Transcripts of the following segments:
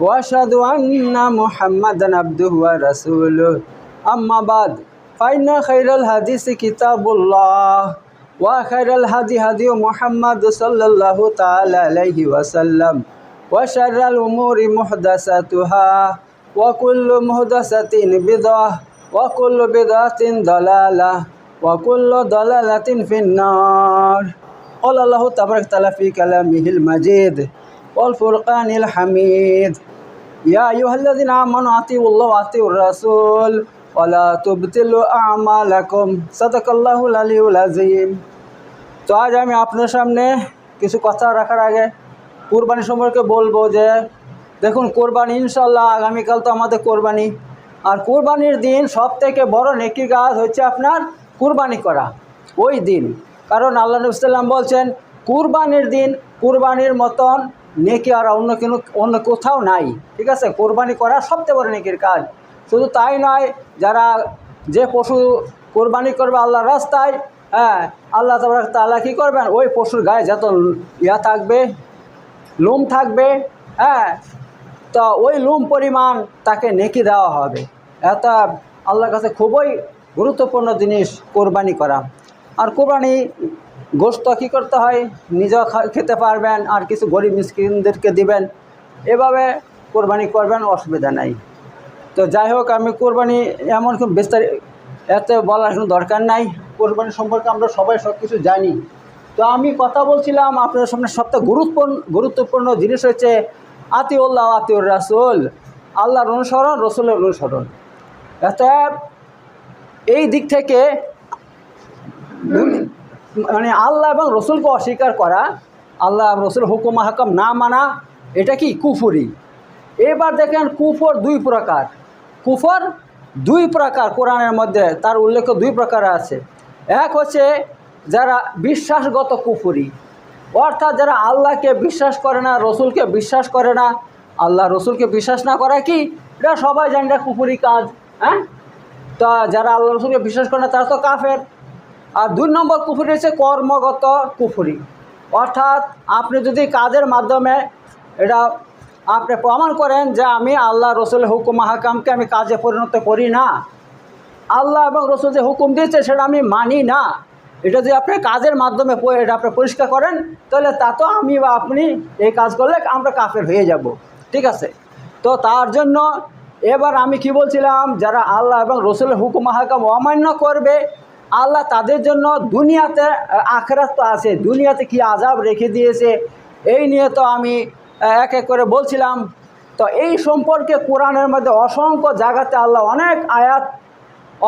واشهد ان محمدا عبده ورسوله اما بعد فان خير الحديث كتاب الله وخير الهدي هدي محمد صلى الله تعالى عليه وسلم وشر الامور محدثاتها وكل محدثه بدعه وكل بدعه ضلاله وكل ضلالة في النار قال الله تبارك وتعالى في كلامه المجيد والفرقان الحميد ইয়া আইয়ুহাল্লাযিনা আমানু আতিউল্লাহ ওয়া আতিউর রাসূল ওয়া লা তুবতিলু আমালাকুম সাদাকাল্লাহুল আলিউল আযীম তো আজ আমি আপনার সামনে কিছু কথা রাখার আগে কোরবানি সম্পর্কে বলব যে, দেখুন, কোরবানি ইনশাল্লাহ আগামীকাল তো আমাদের কোরবানি। আর কোরবানির দিন সব থেকে বড় নেকি কাজ হচ্ছে আপনার কুরবানি করা, ওই দিন। কারণ আল্লাহ নবসাল্লাম বলছেন, কুরবানির দিন কুরবানির মতন নেকি আর অন্য কোনো, অন্য কোথাও নাই, ঠিক আছে? কোরবানি করা সবচেয়ে বড় নেকির কাজ। শুধু তাই নয়, যারা যে পশু কোরবানি করবে আল্লাহর রাস্তায় হ্যাঁ আল্লাহ তাবার তালা কী করবেন? ওই পশুর গায়ে যত ইয়া থাকবে, লোম থাকবে হ্যাঁ তো ওই লোম পরিমাণ তাকে নেকি দেওয়া হবে। এত আল্লাহর কাছে খুবই গুরুত্বপূর্ণ জিনিস, কোরবানি করা। আর কোরবানি গোস্ত কী করতে হয়? নিজেও খেতে পারবেন, আর কিছু গরিব মিসকিনদেরকে দিবেন। এভাবে কোরবানি করবেন, অসুবিধা নাই। তো যাই হোক, আমি কোরবানি এমন বিস্তারিত এত বলার কোনো দরকার নাই। কোরবানি সম্পর্কে আমরা সবাই সব কিছু জানি। তো আমি কথা বলছিলাম, আপনাদের সামনে সবথেকে গুরুত্বপূর্ণ গুরুত্বপূর্ণ জিনিস হচ্ছে আতিউল্লাহ আতিউর রাসুল। আল্লাহর অনুসরণ, রসুলের অনুসরণ। এত এই দিক থেকে মানে আল্লাহ এবং রসুলকে অস্বীকার করা, আল্লাহ রসুল হুকুম হাকাম না মানা, এটা কি? কুফুরি। এবার দেখেন কুফর দুই প্রকার। কুফর দুই প্রকার কোরআনের মধ্যে তার উল্লেখ দুই প্রকার আছে। এক হচ্ছে যারা বিশ্বাসগত কুফুরি, অর্থাৎ যারা আল্লাহকে বিশ্বাস করে না, রসুলকে বিশ্বাস করে না, আল্লাহ রসুলকে বিশ্বাস না করা কি? এটা সবাই জানে কুফুরি কাজ হ্যাঁ? তা যারা আল্লাহ রসুলকে বিশ্বাস করে না, তারা তো কাফের। আর দুই নম্বর কুফুরি হচ্ছে কর্মগত কুফুরি। অর্থাৎ আপনি যদি কাজের মাধ্যমে এটা আপনি প্রমাণ করেন যে আমি আল্লাহ রসুল হুকুম হাকামকে আমি কাজে পরিণত করি না। আল্লাহ এবং রসুল যে হুকুম দিয়েছে সেটা আমি মানি না। এটা যদি আপনি কাজের মাধ্যমে এটা আপনি পরিষ্কার করেন, তাহলে তা তো আমি বা আপনি এই কাজ করলে আমরা কাফের হয়ে যাব। ঠিক আছে? তো তার জন্য এবার আমি কি বলছিলাম, যারা আল্লাহ এবং রসুলের হুকুম হাকাম অমান্য করবে আল্লাহ তাদের জন্য দুনিয়াতে আখরাত তো আছে, দুনিয়াতে কি আজাব রেখে দিয়েছে? এই নিয়ে তো আমি এক এক করে বলছিলাম। তো এই সম্পর্কে কোরআনের মধ্যে অসংখ্য জায়গাতে আল্লাহ অনেক আয়াত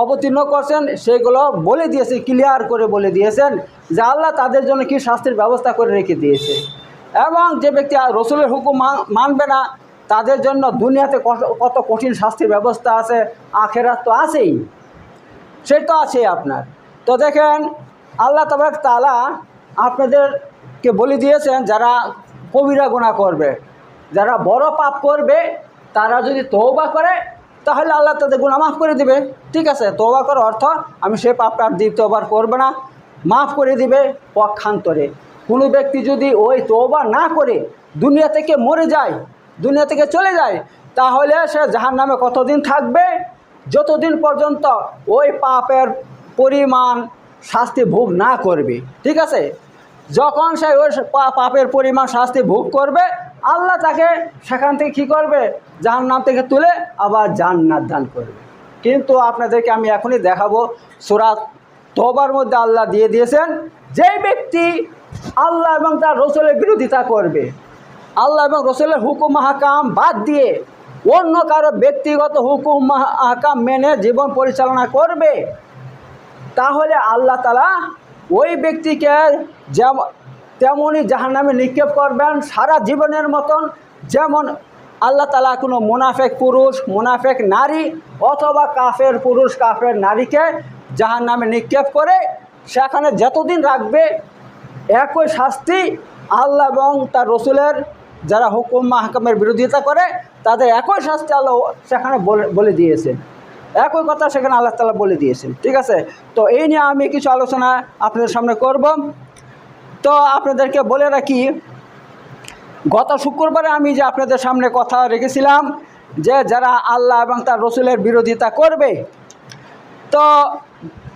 অবতীর্ণ করছেন, সেগুলো বলে দিয়েছে ক্লিয়ার করে বলে দিয়েছেন যে আল্লাহ তাদের জন্য কি শাস্তির ব্যবস্থা করে রেখে দিয়েছে। এবং যে ব্যক্তি রসুলের হুকুম মানবে না, তাদের জন্য দুনিয়াতে কত কঠিন শাস্তির ব্যবস্থা আছে, আখেরাত তো আছেই। সে তো আছে আপনার। তো দেখেন, আল্লাহ তবাক তালা আপনাদেরকে বলে দিয়েছেন, যারা কবিরা গোনা করবে, যারা বড় পাপ করবে, তারা যদি তৌবা করে, তাহলে আল্লাহ তাদের গুণা মাফ করে দিবে। ঠিক আছে? তৌবা করার অর্থ, আমি সে পাপটা আর দ্বিতীয়বার করবে না, মাফ করে দিবে পক্ষান্তরে। কোনো ব্যক্তি যদি ওই তৌবা না করে, দুনিয়া থেকে মরে যায়, দুনিয়া থেকে চলে যায়, তাহলে সে জাহার নামে কতদিন থাকবে? যতদিন পর্যন্ত ওই পাপের পরিমাণ শাস্তি ভোগ না করবে, ঠিক আছে? যখন সে ওই পাপের পরিমাণ শাস্তি ভোগ করবে, আল্লাহ তাকে সেখান থেকে কী করবে? জাহান নাম থেকে তুলে আবার জান্নাত দান করবে। কিন্তু আপনাদেরকে আমি এখনই দেখাবো সুরাত তোবার মধ্যে আল্লাহ দিয়ে দিয়েছেন যে ব্যক্তি আল্লাহ এবং তার রসুলের বিরোধিতা করবে, আল্লাহ এবং রসুলের হুকুম হাকাম বাদ দিয়ে অন্য কারও ব্যক্তিগত হুকুম হাকাম মেনে জীবন পরিচালনা করবে, তাহলে আল্লাহ তালা ওই ব্যক্তিকে যেমন তেমনই নামে নিক্ষেপ করবেন সারা জীবনের মতন। যেমন আল্লাহ তালা কোনো মুনাফেক পুরুষ, মুনাফেক নারী অথবা কাফের পুরুষ, কাফের নারীকে যাহার নামে নিক্ষেপ করে সেখানে যতদিন রাখবে, একই শাস্তি আল্লাহ এবং তার রসুলের যারা হুকুম মাহকামের বিরোধিতা করে, তাদের একই শাস্তি আল্লাহ সেখানে বলে দিয়েছেন। একই কথা সেখানে আল্লাহ তালা বলে দিয়েছেন। ঠিক আছে? তো এই নিয়ে আমি কিছু আলোচনা আপনাদের সামনে করব। তো আপনাদেরকে বলে রাখি, গত শুক্রবারে আমি যে আপনাদের সামনে কথা রেখেছিলাম, যে যারা আল্লাহ এবং তার রসুলের বিরোধিতা করবে, তো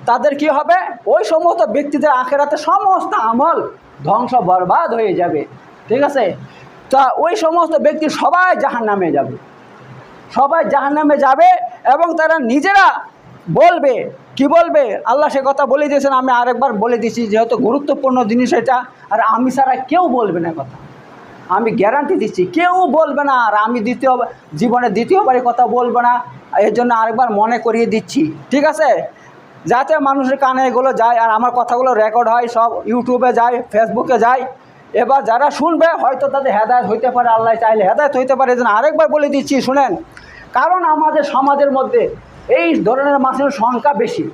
তাদের কি হবে? ওই সমস্ত ব্যক্তিদের আখেরাতে সমস্ত আমল ধ্বংস বরবাদ হয়ে যাবে। ঠিক আছে? তা ওই সমস্ত ব্যক্তি সবাই জাহান নামে যাবে। সবাই জাহান নামে যাবে এবং তারা নিজেরা বলবে, কি বলবে? আল্লাহ সে কথা বলে দিয়েছেন, আমি আরেকবার বলে দিয়েছি, যেহেতু গুরুত্বপূর্ণ জিনিস এটা, আর আমি ছাড়া কেউ বলবে না কথা। আমি গ্যারান্টি দিচ্ছি, কেউ বলবে না, আর আমি দ্বিতীয়, জীবনে দ্বিতীয়বারে কথা বলব না, এর জন্য আরেকবার মনে করিয়ে দিচ্ছি। ঠিক আছে? যাতে মানুষের কানে এগুলো যায়, আর আমার কথাগুলো রেকর্ড হয়, সব ইউটিউবে যায় ফেসবুকে যায় এবার যারা শুনবে, হয়তো তাদের হেদায়ত হইতে পারে, আল্লাহ চাইলে হেদায়ত হইতে পারে। যেন আরেকবার বলে দিচ্ছি, শুনেন, কারণ আমাদের সমাজের মধ্যে এই ধরনের মানুষের সংখ্যা বেশি।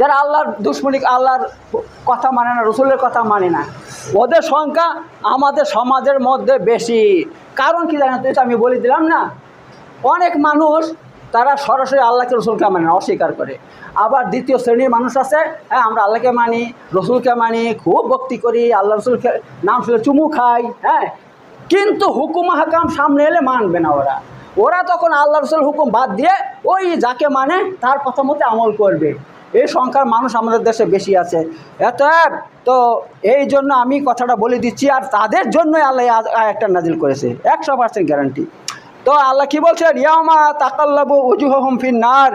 যারা আল্লাহর দুশ্মনী, আল্লাহর কথা মানে না, রসুলের কথা মানে না, ওদের সংখ্যা আমাদের সমাজের মধ্যে বেশি। কারণ কি জানেন তো আমি বলে দিলাম না, অনেক মানুষ তারা সরাসরি আল্লাহকে, রসুলকে মানে অস্বীকার করে। আবার দ্বিতীয় শ্রেণির মানুষ আছে হ্যাঁ আমরা আল্লাহকে মানি, রসুলকে মানি, খুব ভক্তি করি, আল্লাহ রসুলকে নাম শুনে চুমু খাই হ্যাঁ। কিন্তু হুকুম হাকাম সামনে এলে মানবে না ওরা। ওরা তখন আল্লাহ রসুল হুকুম বাদ দিয়ে ওই যাকে মানে তার কথা আমল করবে। এই সংখ্যার মানুষ আমাদের দেশে বেশি আছে। এত তো এই জন্য আমি কথাটা বলে দিচ্ছি, আর তাদের জন্যই আল্লাহ আয়াতটা নাজিল করেছে। একশো পার্সেন্ট গ্যারান্টি তো আল্লাহ কি বলছেন? ইয়ামা তাকাল্লাবু উজুহম ফিন্নার।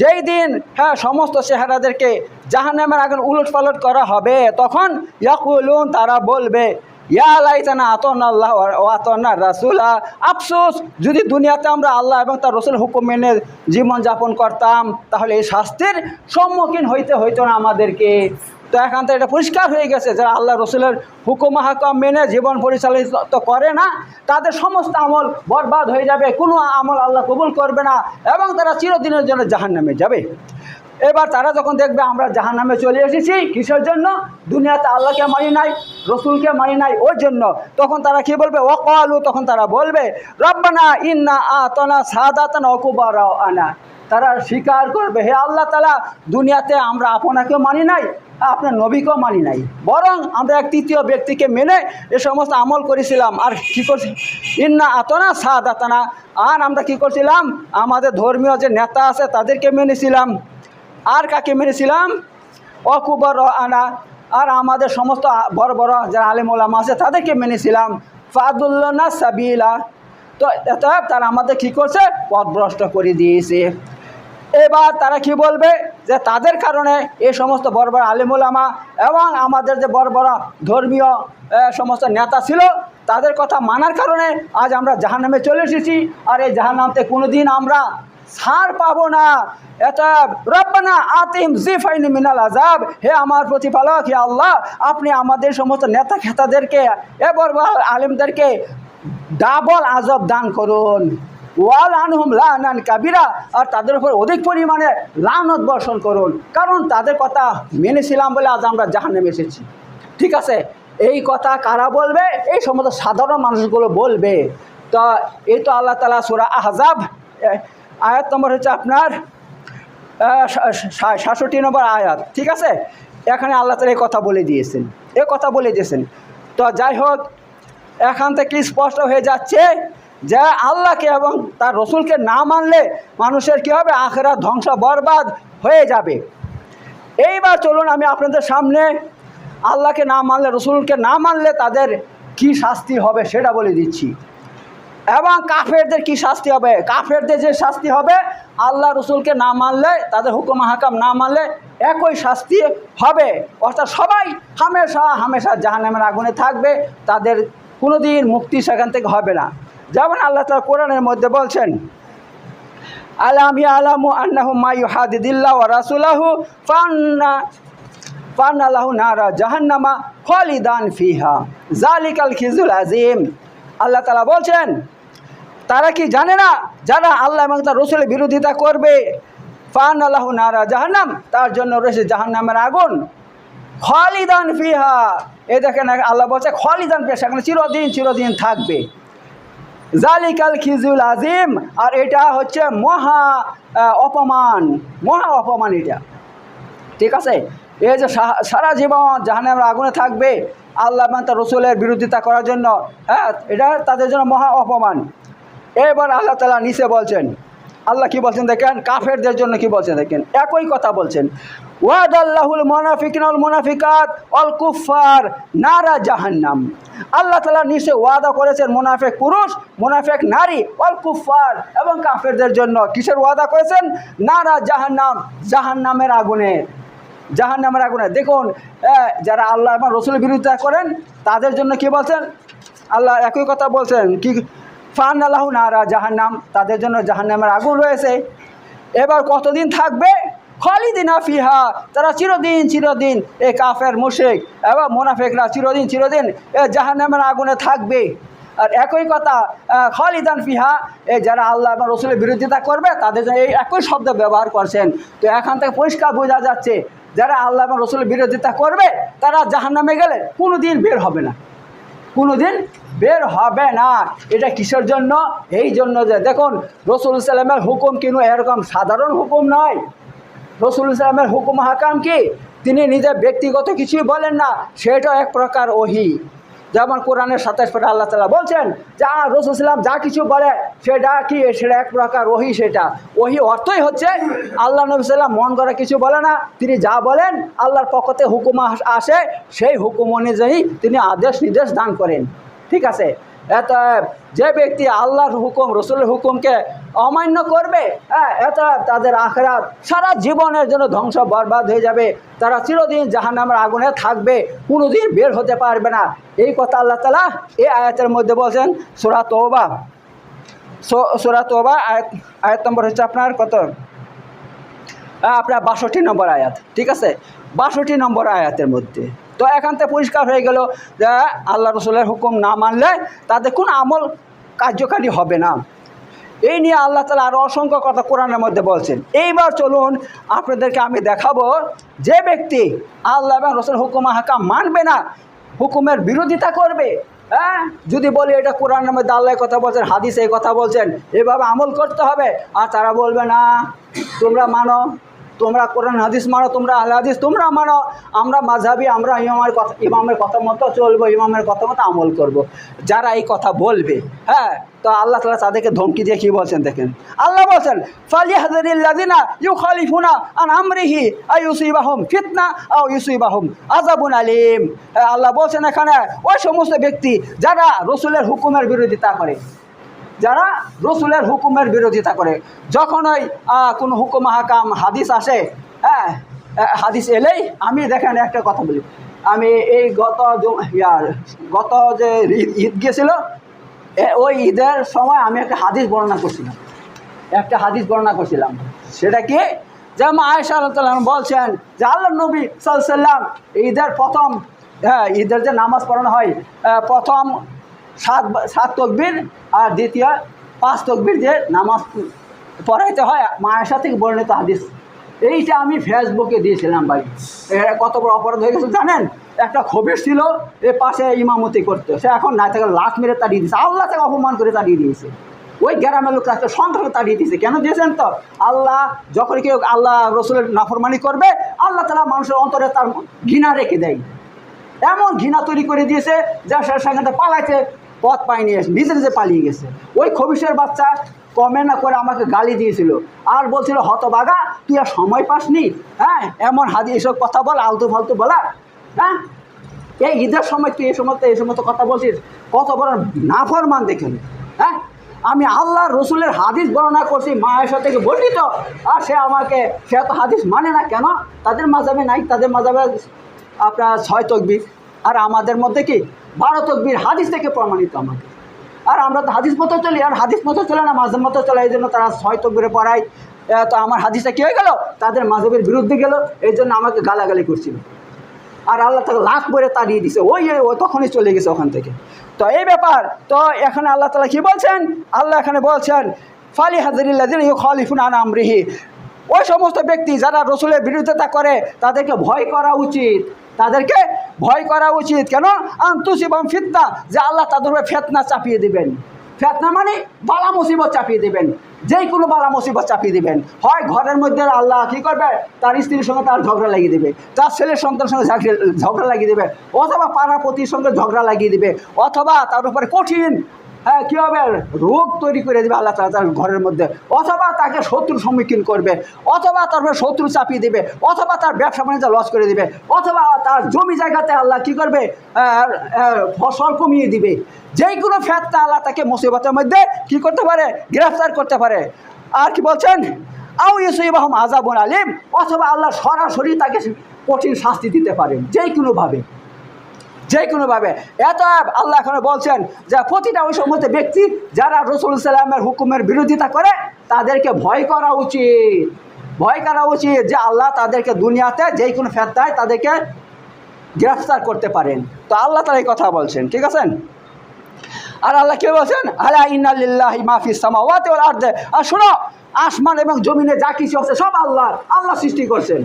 যেই দিন হ্যাঁ সমস্ত চেহারাদেরকে জাহান্নামের আগুন উলট পালট করা হবে, তখন ইয়াকুলুন, তারা বলবে, ইয়া লাইতানা আতনা আল্লাহ ও আতনা রাসুলা। আফসোস, যদি দুনিয়াতে আমরা আল্লাহ এবং তার রসুল হুকুম মেনে জীবন যাপন করতাম, তাহলে এই শাস্তির সম্মুখীন হইতে হইতো না আমাদেরকে। তো এখান এটা পরিষ্কার হয়ে গেছে যারা আল্লাহ রসুলের হুকুম হাকাম মেনে জীবন পরিচালিত করে না, তাদের সমস্ত আমল বরবাদ হয়ে যাবে, কোনো আমল আল্লাহ কবুল করবে না এবং তারা চিরদিনের জন্য জাহান নামে যাবে। এবার তারা যখন দেখবে আমরা জাহান নামে চলে এসেছি কিসের জন্য? দুনিয়াতে আল্লাহকে মানি নাই, রসুলকে মানি নাই ওর জন্য। তখন তারা কি বলবে? ও কলু তখন তারা বলবে, রব্বানা ইন্না আতনা সাদাতান অকুবার আনা। তারা স্বীকার করবে, হে আল্লাহ তালা, দুনিয়াতে আমরা আপনাকেও মানি নাই, আপনার নবীকেও মানি নাই। বরং আমরা এক তৃতীয় ব্যক্তিকে মেনে এ সমস্ত আমল করেছিলাম। আর কী করছি? ইন্না আতনা সাদাতানা। আর আমরা কি করছিলাম? আমাদের ধর্মীয় যে নেতা আছে, তাদেরকে মেনেছিলাম। আর কাকে মেনেছিলাম? অকুবর আনা আর আমাদের সমস্ত বড় বড় যারা আলেম ওলামা আছে, তাদেরকে মেনেছিলাম। ফাদুল্লানা সাবিলা। তো এত তারা আমাদের কী করছে? পথভ্রষ্ট করে দিয়েছে। এবার তারা কি বলবে? যে তাদের কারণে এই সমস্ত বড় বড় আলিমুলামা এবং আমাদের যে বড় বড় ধর্মীয় সমস্ত নেতা ছিল, তাদের কথা মানার কারণে আজ আমরা জাহান্নামে চলে এসেছি। আর এই জাহান্নামতে কোনো দিন আমরা ছাড় পাবো না। আতিম মিনাল আজাব হে আমার প্রতিপালক, হে আল্লাহ, আপনি আমাদের সমস্ত নেতা খেতাদেরকে এবার আলিমদেরকে ডাবল আজব দান করুন। ওয়াল আনহুম লানান কাবিরা, আর তাদের উপর অধিক পরিমাণে লানত বর্ষণ করুন। কারণ তাদের কথা মেনেছিলাম বলে আজ আমরা জাহান্নামে এসেছি। ঠিক আছে, এই কথা কারা বলবে? এই সমস্ত সাধারণ মানুষগুলো বলবে। তো এই তো আল্লাহ তালা সুরা আহজাব আয়াত নম্বর হচ্ছে আপনার সাতষট্টি নম্বর আয়াত। ঠিক আছে? এখানে আল্লাহ তালা এই কথা বলে দিয়েছেন। এ কথা বলে দিয়েছেন। তো যাই হোক, এখান থেকে স্পষ্ট হয়ে যাচ্ছে যে আল্লাহকে এবং তার রসুলকে না মানলে মানুষের কী হবে? আখেরা ধ্বংস, বরবাদ হয়ে যাবে। এইবার চলুন আমি আপনাদের সামনে আল্লাহকে না মানলে, রসুলকে না মানলে তাদের কি শাস্তি হবে সেটা বলে দিচ্ছি। এবং কাফেরদের কি শাস্তি হবে? কাফেরদের যে শাস্তি হবে, আল্লাহ রসুলকে না মানলে, তাদের হুকুম, হাকাম না মানলে একই শাস্তি হবে। অর্থাৎ সবাই হামেশা হামেশা জাহান্নামের আগুনে থাকবে, তাদের কোনো দিন মুক্তি সেখান থেকে হবে না। যেমন আল্লাহ তার কোরআনের মধ্যে বলছেন, আলাম আলামু আন্নাহু মায়ু হাদিদিল্লাহ ওয়া রাসুলাহু ফান্না ফান্না লাহু নারা জাহান্নামা খলিদান ফিহা। জালিকাল খিজুল আজিম আল্লাহ তালা বলছেন, তারা কি জানে না যারা আল্লাহ এবং তার রসুলের বিরোধিতা করবে? ফান আল্লাহ নারা জাহান্নাম, তার জন্য রয়েছে জাহান্নামের আগুন। খালিদান ফিহা। এ দেখেন আল্লাহ বলছে, খালিদান ফিহা, সেখানে চিরদিন চিরদিন থাকবে। জালিকাল খিজুল আজিম, আর এটা হচ্ছে মহা অপমান মহা অপমান এটা। ঠিক আছে? এই যে সারা জীবন জাহান্নামের আগুনে থাকবে, আল্লাহ এবং তার রসুলের বিরোধিতা করার জন্য হ্যাঁ এটা তাদের জন্য মহা অপমান। এবার আল্লাহ তালা নিচে বলছেন, আল্লাহ কি বলছেন দেখেন? কাফেরদের জন্য কি বলছেন দেখেন? একই কথা বলছেন। ওয়াদ আল্লাহুল মোনাফিকিন অল মোনাফিকাত অল কুফার নারা জাহান্নাম। আল্লাহ তালা নিচে ওয়াদা করেছেন মোনাফেক পুরুষ, মোনাফেক নারী অল কুফার এবং কাফেরদের জন্য। কিসের ওয়াদা করেছেন? নারা জাহান্নাম, জাহান্নামের আগুনের জাহান নামের আগুনে। দেখুন যারা আল্লাহ এবং রসুলের বিরোধিতা করেন, তাদের জন্য কি বলছেন? আল্লাহ একই কথা বলছেন কি ফান আল্লাহ নারা জাহান্নাম, তাদের জন্য জাহান্নামের আগুন রয়েছে। এবার কতদিন থাকবে? খালিদিনা ফিহা, তারা চিরদিন চিরদিন এ কাফের মুশেক এবং মোনাফেকরা চিরদিন চিরদিন এ জাহান্নামের আগুনে থাকবে। আর একই কথা খালিদান ফিহা এই যারা আল্লাহ এবং রসুলের বিরোধিতা করবে, তাদের জন্য এই একই শব্দ ব্যবহার করছেন। তো এখান থেকে পরিষ্কার বোঝা যাচ্ছে, যারা আল্লাহ এবং রসুলের বিরোধিতা করবে, তারা জাহান্নামে গেলে কোনো দিন বের হবে না। কোনো দিন বের হবে না। এটা কিসের জন্য? এই জন্য যে দেখুন, রসুল সাল্লামের হুকুম কিন্তু এরকম সাধারণ হুকুম নয়। রসুল ইসলামের হুকুম হাকাম কি? তিনি নিজের ব্যক্তিগত কিছুই বলেন না, সেটাও এক প্রকার ওহি। যেমন কোরআনের সাতাশ পরে আল্লাহ তালা বলছেন যা রসুল ইসলাম যা কিছু বলে, সেটা কি? সেটা এক প্রকার ওহি সেটা। ওহি অর্থই হচ্ছে, আল্লাহ নবী সাল্লাম মন করা কিছু বলে না, তিনি যা বলেন, আল্লাহর পক্ষতে হুকুম আসে সেই হুকুম অনুযায়ী তিনি আদেশ নির্দেশ দান করেন। ঠিক আছে? এত যে ব্যক্তি আল্লাহর হুকুম, রসুলের হুকুমকে অমান্য করবে হ্যাঁ এত তাদের আখরাত সারা জীবনের জন্য ধ্বংস বরবাদ হয়ে যাবে। তারা চিরদিন জাহান্নামের আগুনে থাকবে, কোনোদিন বের হতে পারবে না। এই কথা আল্লাহ তালা এই আয়াতের মধ্যে বলছেন, সুরা তোবা। সুরা তোবা, আয়াত আয়াত নম্বর হচ্ছে আপনার কত? আপনার বাষট্টি নম্বর আয়াত, ঠিক আছে? বাষট্টি নম্বর আয়াতের মধ্যে। তো এখান থেকে পরিষ্কার হয়ে গেল যে আল্লাহ রসুলের হুকুম না মানলে তাদের কোনো আমল কার্যকারী হবে না। এই নিয়ে আল্লাহ তালা আরও অসংখ্য কথা কোরআনের মধ্যে বলছেন। এইবার চলুন আপনাদেরকে আমি দেখাবো যে ব্যক্তি আল্লাহ এবং রসুল হুকুম হাকাম মানবে না, হুকুমের বিরোধিতা করবে। হ্যাঁ? যদি বলি এটা কোরআনের মধ্যে আল্লাহ কথা বলছেন হাদিস এই কথা বলছেন, এভাবে আমল করতে হবে, আর তারা বলবে না, তোমরা মানো। তোমরা কোরআন, হাদিস মানো তোমরা আল্লাহ হাদিস, তোমরা মানো আমরা মাঝাবি আমরা ইমামের কথা ইমামের কথা মতো চলবো, ইমামের কথা মতো আমল করব। যারা এই কথা বলবে হ্যাঁ তো আল্লাহ তালা তাদেরকে ধমকি দিয়ে কী বলছেন দেখেন? আল্লাহ বলছেন ফালিহাদিনা ইউ খালিফুনা আন আমরিহি আই ইউসুইবাহম ফিতনা আও ইউসুইবাহম আজাবুন আলিম। আল্লাহ বলছেন এখানে, ওই সমস্ত ব্যক্তি যারা রসুলের হুকুমের বিরোধিতা করে যারা রসুলের হুকুমের বিরোধিতা করে। যখন ওই কোনো হুকুম হাকাম হাদিস আসে হ্যাঁ হাদিস এলেই আমি দেখেন একটা কথা বলি। আমি এই গত ইয়ার গত যে ঈদ- গিয়েছিল ওই ঈদের সময় আমি একটা হাদিস বর্ণনা করছিলাম। একটা হাদিস বর্ণনা করছিলাম। সেটা কি? যেমন আয়সা আল্লাহ বলছেন যে আল্লাহ নবী সাল্লাম ঈদের প্রথম হ্যাঁ ঈদের যে নামাজ পড়ানো হয় প্রথম সাত সাত তকবির আর দ্বিতীয় পাঁচ তকবির যে নামাজ পড়াইতে হয় মায়েশা থেকে বর্ণিত হাদিস। এইটা আমি ফেসবুকে দিয়েছিলাম ভাই। এটা কত বড় অপরাধ হয়ে গেছে জানেন? একটা খবির ছিল, এ পাশে ইমামতি করতে। সে এখন না থেকে লাখ মেরে তাড়িয়ে দিয়েছে। আল্লাহ থেকে অপমান করে তাড়িয়ে দিয়েছে। ওই গ্রামের লোক একটা সন্ত্রাসে তাড়িয়ে দিয়েছে। কেন দিয়েছেন তো? আল্লাহ যখন কেউ আল্লাহ রসুলের নাফরমানি করবে, আল্লাহ তালা মানুষের অন্তরে তার ঘৃণা রেখে দেয়। এমন ঘৃণা তৈরি করে দিয়েছে, যা সে সেখান থেকে পালাইতে পথ পায়নি, নিজে নিজে পালিয়ে গেছে। ওই খবিসের বাচ্চা কমে না করে আমাকে গালি দিয়েছিল। আর বলছিল, হতবাগা, তুই আর সময় পাসনি? হ্যাঁ এমন হাদি এসব কথা বল, আলতু ফালতু বলা। হ্যাঁ এই ঈদের সময় তুই এই সময় এই সময় কথা বলছিস। কত বড় নাফরমান দেখেন হ্যাঁ? আমি আল্লাহ রসুলের হাদিস বর্ণনা করছি, মায়ের থেকে বর্ণিত আর সে আমাকে, সে তো হাদিস মানে না কেন? তাদের মাঝাবে নাই, তাদের মাঝাবে আপনার ছয় তকবি আর আমাদের মধ্যে কি বারো তকবির হাদিস থেকে প্রমাণিত আমাদের। আর আমরা তো হাদিস মতো চলি, আর হাদিস মতো চলে না মাঝের মতো চলে, এই জন্য তারা ছয় তকবিরে পড়ায়। তো আমার হাদিসটা কী হয়ে গেল? তাদের মাঝহের বিরুদ্ধে গেল, এই জন্য আমাকে গালাগালি করছিল। আর আল্লাহ তাকে লাখ পরে তাড়িয়ে দিছে, ওই ও তখনই চলে গেছে ওখান থেকে। তো এই ব্যাপার, তো এখানে আল্লাহ তালা কি বলছেন? আল্লাহ এখানে বলছেন ফালি হাজারিল্লাদিন ইউ খালিফুন আন আমরিহি। ওই সমস্ত ব্যক্তি যারা রসুলের বিরোধিতা করে, তাদেরকে ভয় করা উচিত। তাদেরকে ভয় করা উচিত। কেন? আন্তুসিবম ফিতনা যে আল্লাহ তাদের উপরে ফেতনা চাপিয়ে দেবেন। ফেতনা মানে বালা মুসিবত চাপিয়ে দেবেন। যে কোনো বালা মুসিবত চাপিয়ে দেবেন। হয় ঘরের মধ্যে আল্লাহ কী করবে? তার স্ত্রীর সঙ্গে তার ঝগড়া লাগিয়ে দেবে। তার ছেলের সন্তানের সঙ্গে ঝগড়া লাগিয়ে দেবে। অথবা পাড়াপতির সঙ্গে ঝগড়া লাগিয়ে দেবে। অথবা তার উপরে কঠিন হ্যাঁ কী হবে? রোগ তৈরি করে দেবে আল্লাহ তালা তার ঘরের মধ্যে। অথবা তাকে শত্রুর সম্মুখীন করবে। অথবা তার শত্রু চাপিয়ে দেবে। অথবা তার ব্যবসা বাণিজ্য লস করে দেবে। অথবা তার জমি জায়গাতে আল্লাহ কী করবে? ফসল কমিয়ে দিবে। যেই কোনো ফ্যাতটা আল্লাহ তাকে মুসিবতের মধ্যে কি করতে পারে? গ্রেফতার করতে পারে। আর কি বলছেন? আউ ইসুইবাহম আজাবুন আলিম। অথবা আল্লাহ সরাসরি তাকে কঠিন শাস্তি দিতে পারেন যেই কোনোভাবে যে কোনোভাবে এত আল্লাহ এখানে বলছেন যে প্রতিটা ওই সমস্ত ব্যক্তি যারা রসুল সাল্লামের হুকুমের বিরোধিতা করে, তাদেরকে ভয় করা উচিত। ভয় করা উচিত যে আল্লাহ তাদেরকে দুনিয়াতে যেই কোনো ফেরতায় তাদেরকে গ্রেফতার করতে পারেন। তো আল্লাহ তারা এই কথা বলছেন, ঠিক আছেন? আর আল্লাহ কে বলছেন? আলা ইন্নালিল্লাহি মাফি সামাওয়াতি আর শোনো, আসমান এবং জমিনে যা কিছু আছে সব আল্লাহ আল্লাহ সৃষ্টি করছেন।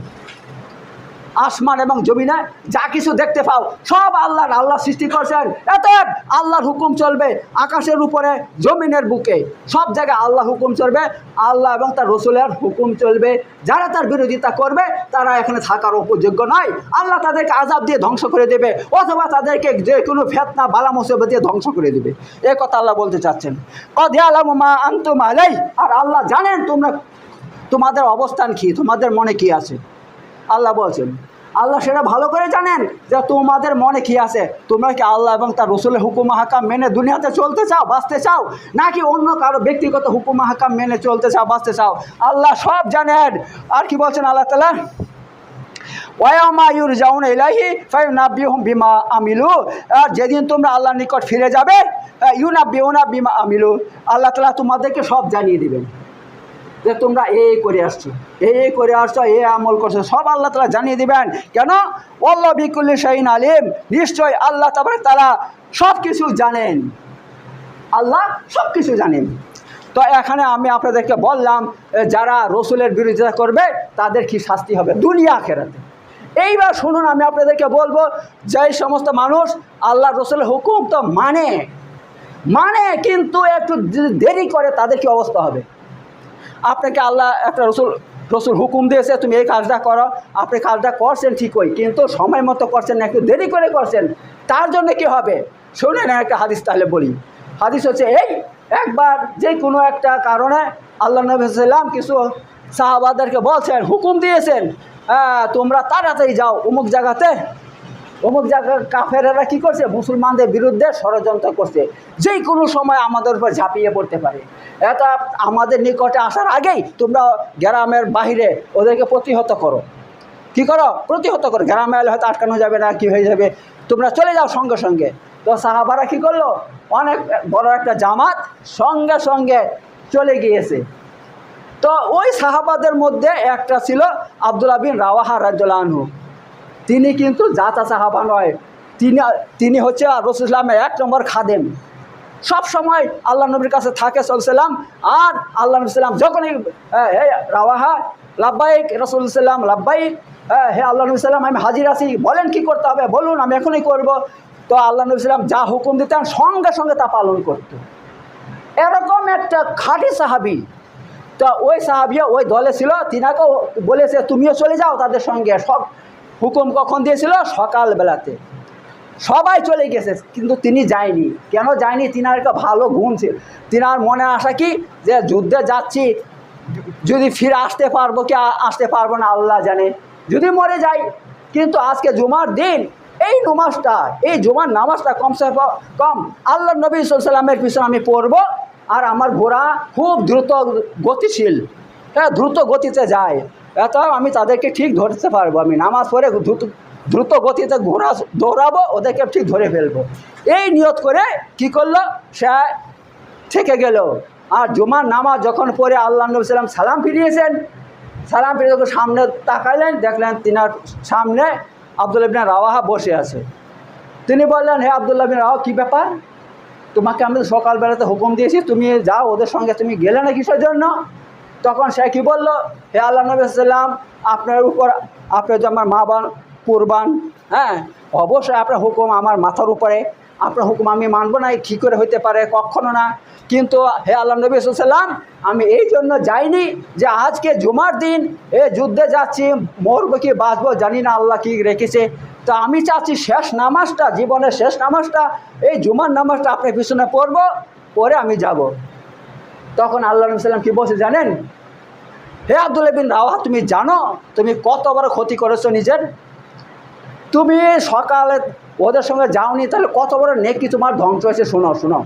আসমান এবং জমিনে যা কিছু দেখতে পাও, সব আল্লাহর, আল্লাহ সৃষ্টি করছেন। এতএব আল্লাহর হুকুম চলবে আকাশের উপরে, জমিনের বুকে। সব জায়গায় আল্লাহ হুকুম চলবে, আল্লাহ এবং তার রসুলের হুকুম চলবে। যারা তার বিরোধিতা করবে, তারা এখানে থাকার উপযোগ্য নয়। আল্লাহ তাদেরকে আজাব দিয়ে ধ্বংস করে দেবে, অথবা তাদেরকে যে কোনো ফেতনা, বালা, মুসিবত দিয়ে ধ্বংস করে দেবে। এ কথা আল্লাহ বলতে চাচ্ছেন। মা আন্তুম আলাই, আর আল্লাহ জানেন তোমরা তোমাদের অবস্থান কি, তোমাদের মনে কি আছে? আল্লাহ বলছেন আল্লাহ সেটা ভালো করে জানেন যে তোমাদের মনে কি আছে? তোমরা কি আল্লাহ এবং তার রসুলের হুকুম হাকাম মেনে দুনিয়াতে চলতে চাও, বাঁচতে চাও? নাকি অন্য কারও ব্যক্তিগত হুকুম হাকাম মেনে চলতে চাও, বাঁচতে চাও? আল্লাহ সব জানেন। আর কি বলছেন আল্লাহ তালা ওয়ামা জাউন ইলাহি নাব্বিহুম বিমা আমিলু। আর যেদিন তোমরা আল্লাহর নিকট ফিরে যাবে ইউ নাব্বিউনা বিমা আমিলু। আল্লাহ তালা তোমাদেরকে সব জানিয়ে দিবেন। যে তোমরা এই করে আসছো, এই করে আসছো এ আমল করছ, সব আল্লাহ তালা জানিয়ে দিবেন। কেন? অল্লাহ বিকুল্লি শাহিন আলিম নিশ্চয় আল্লাহ তারপরে তারা সব কিছু জানেন। আল্লাহ সব কিছু জানেন। তো এখানে আমি আপনাদেরকে বললাম যারা রসুলের বিরোধিতা করবে, তাদের কি শাস্তি হবে? দুনিয়া খেরাতে এইবার শুনুন, আমি আপনাদেরকে বলব, যেই সমস্ত মানুষ আল্লাহ রসুলের হুকুম তো মানে মানে কিন্তু একটু দেরি করে তাদের কি অবস্থা হবে? আপনাকে আল্লাহ একটা রসুল রসুল হুকুম দিয়েছে, তুমি এই কাজটা করো। আপনি কাজটা করছেন ঠিকই, কিন্তু সময় মতো করছেন না, একটু দেরি করে করছেন। তার জন্য কি হবে? শুনে না একটা হাদিস তাহলে বলি। হাদিস হচ্ছে এই, একবার যে কোনো একটা কারণে আল্লাহ নবী সাল্লাম কিছু সাহাবাদেরকে বলছেন, হুকুম দিয়েছেন তোমরা তাড়াতাড়ি যাও, অমুক জায়গাতে অমুক জায়গার কাফেরেরা কী করছে? মুসলমানদের বিরুদ্ধে ষড়যন্ত্র করছে। যে কোনো সময় আমাদের উপর ঝাঁপিয়ে পড়তে পারে। এটা আমাদের নিকটে আসার আগেই তোমরা গ্রামের বাহিরে ওদেরকে প্রতিহত করো। কি করো? প্রতিহত করো। গ্রামে এলে হয়তো আটকানো যাবে না, কি হয়ে যাবে? তোমরা চলে যাও সঙ্গে সঙ্গে। তো সাহাবারা কি করল? অনেক বড় একটা জামাত সঙ্গে সঙ্গে চলে গিয়েছে। তো ওই সাহাবাদের মধ্যে একটা ছিল আবদুল্লাহ বিন রাওয়াহা রাজ্লাহ তিনি কিন্তু জাতা সাহাবা নয়। তিনি তিনি হচ্ছে রসুলামের এক নম্বর খাদেম। সব সময় আল্লাহ নবীর কাছে থাকে চলছিলাম আর আল্লাহ নবী সাল্লাম যখনই রাওয়াহা লাব্বাইক রসুল সাল্লাম হ্যাঁ, হে আল্লাহ নবী সাল্লাম আমি হাজির আছি বলেন কি করতে হবে? বলুন আমি এখনই করব। তো আল্লাহ নবী সাল্লাম যা হুকুম দিতেন সঙ্গে সঙ্গে তা পালন করতো। এরকম একটা খাঁটি সাহাবি। তো ওই সাহাবিয়া ওই দলে ছিল তিনাকেও বলেছে তুমিও চলে যাও তাদের সঙ্গে সব হুকুম কখন দিয়েছিল? সকালবেলাতে। সবাই চলে গেছে, কিন্তু তিনি যায়নি। কেন যায়নি? তিনার একটা ভালো গুণ ছিল। তিনার মনে আসা কি? যে যুদ্ধে যাচ্ছি, যদি ফিরে আসতে পারব কি, আসতে পারব না, আল্লাহ জানে। যদি মরে যাই, কিন্তু আজকে জুমার দিন, এই নমাজটা, এই জুমার নামাজটা কমসে কম আল্লাহ নবী সাল্লামের পিছনে আমি পড়ব, আর আমার ঘোড়া খুব দ্রুত গতিশীল। হ্যাঁ দ্রুত গতিতে যায়। এত আমি তাদেরকে ঠিক ধরতে পারব, আমি নামাজ পড়ে দ্রুত গতিতে ঘোড়া দৌড়াবো, ওদেরকে ঠিক ধরে ফেলব। এই নিয়ত করে কি করল? সে থেকে গেল। আর জুমার নামাজ যখন পরে আল্লাহ নবী সাল্লাম সালাম ফিরিয়েছেন, সালাম ফিরিয়ে যখন সামনে তাকাইলেন দেখলেন তিনার সামনে আবদুল্লাহ বিন রাওয়াহা বসে আছে। তিনি বললেন, হে আবদুল্লাহ বিন রাওয়া কী ব্যাপার? তোমাকে আমি সকালবেলাতে হুকুম দিয়েছি, তুমি যাও, ওদের সঙ্গে তুমি গেলে না কিসের জন্য তখন সে কি বলল? হে আল্লাহ নবী সাল্লাম আপনার উপর আপনি যে আমার মা বান, কুরবান হ্যাঁ? অবশ্যই আপনার হুকুম আমার মাথার উপরে। আপনার হুকুম আমি মানবো না কী করে হইতে পারে কখনো না। কিন্তু হে আল্লাহ নবী সাল্লাম আমি এই জন্য যাইনি যে আজকে জুমার দিন এ যুদ্ধে যাচ্ছি, মরবো কি বাঁচবো জানি না, আল্লাহ কি রেখেছে। তো আমি চাচ্ছি শেষ নামাজটা, জীবনের শেষ নামাজটা, এই জুমার নামাজটা আপনার পিছনে পড়ব, পরে আমি যাব। তখন আল্লাহ সাল্লাম কি বলছে জানেন? হে আব্দুল বিন রাওয়া তুমি জানো, তুমি কত বড় ক্ষতি করেছ নিজের? তুমি সকালে ওদের সঙ্গে যাওনি, তাহলে কত বড় নেকি তোমার ধ্বংস হয়েছে শোনো শোনো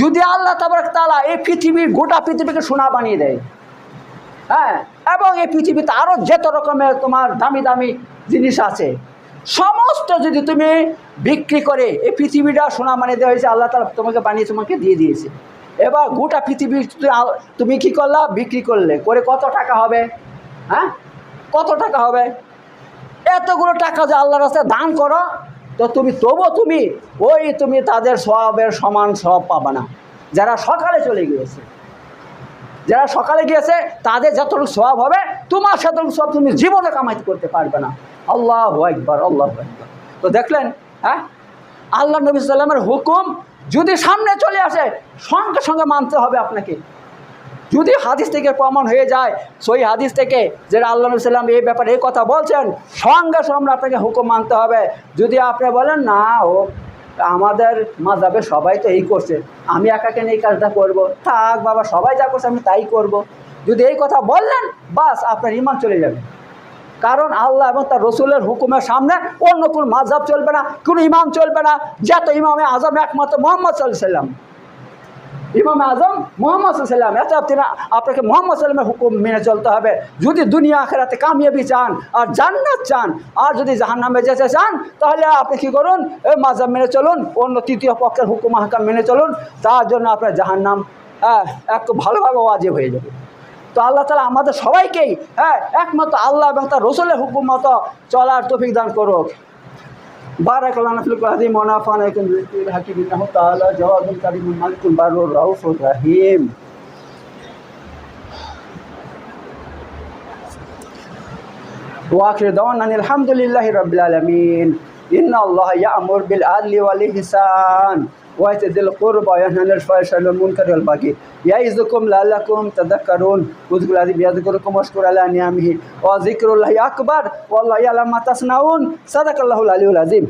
যদি আল্লাহ তাবার তালা এই পৃথিবীর গোটা পৃথিবীকে সোনা বানিয়ে দেয় হ্যাঁ এবং এই পৃথিবীতে আরও যত রকমের তোমার দামি দামি জিনিস আছে, সমস্ত যদি তুমি বিক্রি করে, এই পৃথিবীটা সোনা বানিয়ে দেওয়া হয়েছে, আল্লাহ তালা তোমাকে বানিয়ে তোমাকে দিয়ে দিয়েছে। এবার গোটা পৃথিবী তুমি কী করলা? বিক্রি করলে। করে কত টাকা হবে? হ্যাঁ? কত টাকা হবে? এতগুলো টাকা যে আল্লাহর রাস্তায় দান করো, তো তুমি, তবু তুমি, ওই তুমি তাদের সবের সমান সব পাবা না। যারা সকালে চলে গিয়েছে, যারা সকালে গিয়েছে, তাদের যতটুকু সব হবে, তোমার সেতটুকু সব তুমি জীবনে কামাইতে করতে পারবে না। আল্লাহ একবার আল্লাহ একবার তো দেখলেন হ্যাঁ? আল্লাহ নবী সাল্লামের হুকুম যদি সামনে চলে আসে, সঙ্গে সঙ্গে মানতে হবে আপনাকে। যদি হাদিস থেকে প্রমাণ হয়ে যায় সই হাদিস থেকে যে আল্লাহ সাল্লাম এই ব্যাপারে এই কথা বলছেন, সঙ্গে সঙ্গে আপনাকে হুকুম মানতে হবে। যদি আপনি বলেন, না ও, আমাদের মাজাবে সবাই তো এই করছে, আমি একাকে এই কাজটা করব? থাক বাবা, সবাই যা করছে আমি তাই করব। যদি এই কথা বললেন, বাস আপনার ইমান চলে যাবে। কারণ আল্লাহ এবং তার রসুলের হুকুমের সামনে অন্য কোনো মাঝাব চলবে না, কোনো ইমাম চলবে না যত ইমামে আজম একমাত্র মোহাম্মদ সাল্লাম। ইমাম আজম মোহাম্মদ সাল্লাম এত আপনি আপনাকে মোহাম্মদ সাল্লামের হুকুম মেনে চলতে হবে। যদি দুনিয়া আখেরাতে কামিয়াবি চান আর জান্নাত চান আর যদি জাহান নামে যেতে চান, তাহলে আপনি কী করুন এই মাজাব মেনে চলুন, অন্য তৃতীয় পক্ষের হুকুম হাকাম মেনে চলুন, তার জন্য আপনার জাহান নাম হ্যাঁ একটু ভালোভাবে ওয়াজিব হয়ে যাবে। তো আল্লাহ তালা আমাদের সবাইকেই হ্যাঁ একমাত্র আল্লাহ এবং তার রসুলের হুকুম মতো চলার তফিক দান করুক بارك الله في القرآن ونفعنا بكم ذكر الحكيم إنه تعالى جواد كريم ملك بر رؤوف رحيم وآخر دعوانا أن الحمد لله رب العالمين إن الله يأمر بالعدل والإحسان وإيتاء ذي القربى وينهى عن الفحشاء والمنكر والبغي يعظكم لعلكم تذكرون اذكروا الله يذكركم واشكروا على نعمه وذكر الله أكبر والله يعلم ما تصنعون. صدق الله العلي العظيم